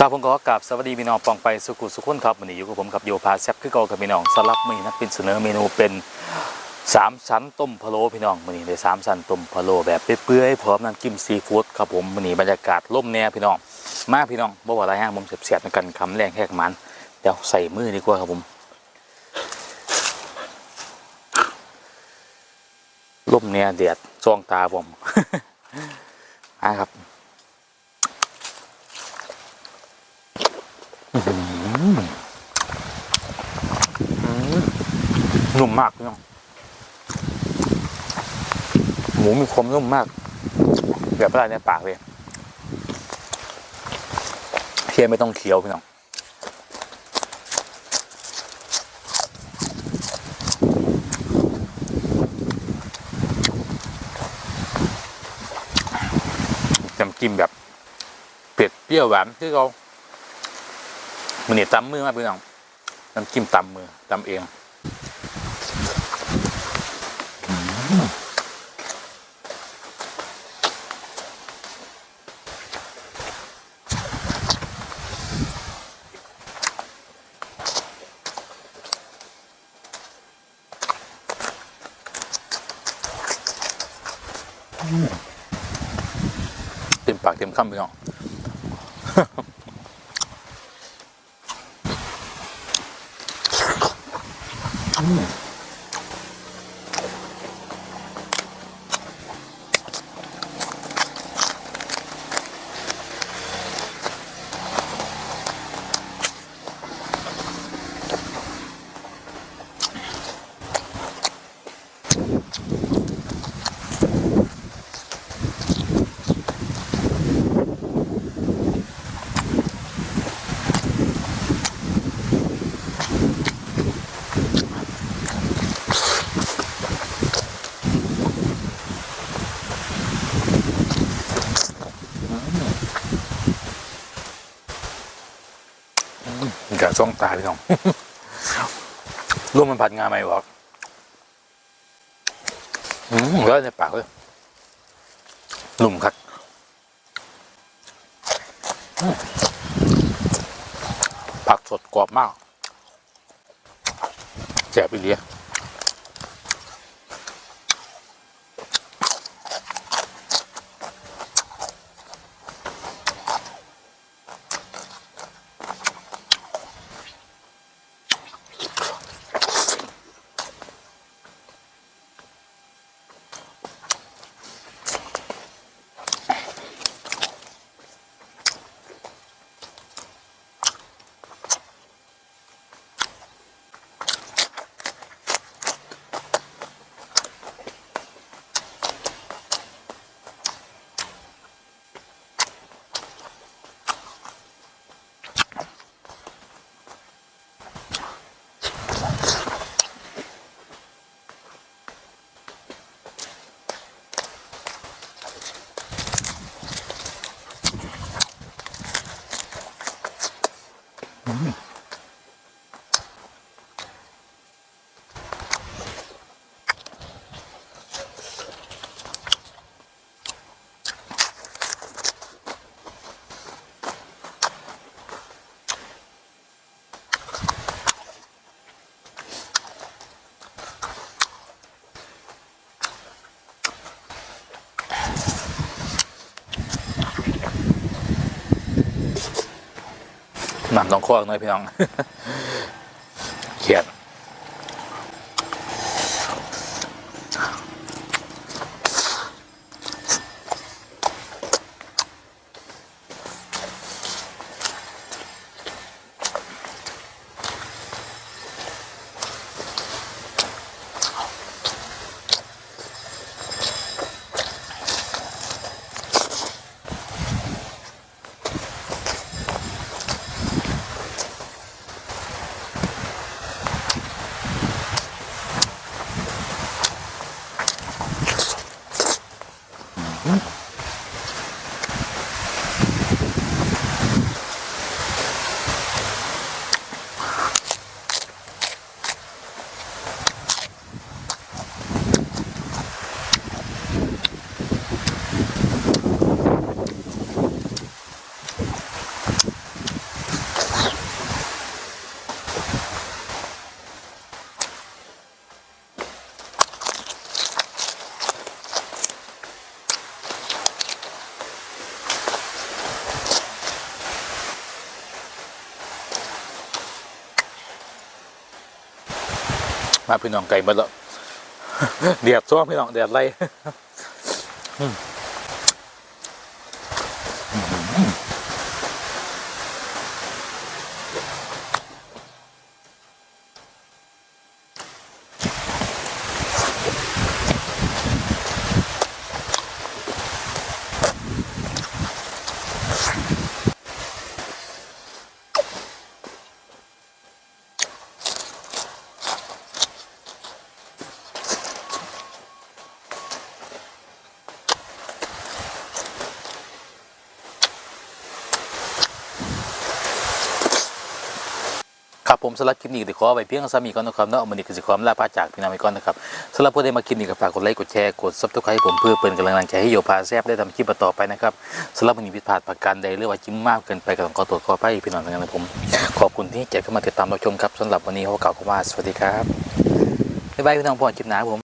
ครับผมก็กราบสวัสดีพี่น้องปองไปสุขุสุขุนครับวันนี้อยู่กับผมกับโยพาแซบคือเก่ากับพี่น้องสลับมือนักเป็นเสนอเมนูเป็นสามชั้นต้มพะโล้พี่น้องวันนี้ได้สามชั้นต้มพะโล้แบบเปื่อยๆพร้อมน้ำจิ้มซีฟู้ดครับผมวันนี้บรรยากาศร่มแน่พี่น้องมาพี่น้องบ่ว่าอะไรฮะผมเสียบๆกันคำแรงแหกมันเดี๋ยวใส่มือดีกว่าครับผมร่มเนี่ยเดียดจ้องตาผมอะครับ นุ่มมากพี่น้องหมูมีความนุ่มมากแบบอะไรในปากเลยเพียไม่ต้องเคี้ยวพี่น้องน้ำจิ้มแบบเผ็ดเปรี้ยวหวานที่เรามันเนี่ยตำมือมากพี่น้องน้ำจิ้มตำมือตำเอง เต็มปากเต็มคำพี่น้อง กะช่องตาพี่น้องร่วมมันผัดงาไหมบอก อืมแล้วในปากเลยหนุ่มครับผักสดกรอบมากแจ่บอีเลีย หนำต้องควักหน่อยพี่น้อง มาพี่น้องไก่มาแล้วเดียดซ้อมพี่น้องเดียดไร ครับผมสำหรับคลิปนี้เดี๋ยวขอไปเพียงสามีก่อนนะครับเนาะมันนี่คือสิความลาพาจากพี่น้องไปก่อนนะครับสำหรับผู้ใดมาคลิปนี้ก็ฝากกดไลค์กดแชร์กดซับสไครต์ผมเพื่อเป็นกำลังใจให้โยพาแซบได้ทำคลิปต่อไปนะครับสำหรับมันนี่ผิดพลาดประการใดหรือว่าจิ้มมากเกินไปก็ต้องขอตรวจขอไปพี่น้องทั้งนั้นผมขอบคุณที่ใจเข้ามาติดตามรับชมครับสำหรับวันนี้เขากล่าวคำว่าสวัสดีครับบ๊ายบายพี่น้องพ่อคลิปหน้าผม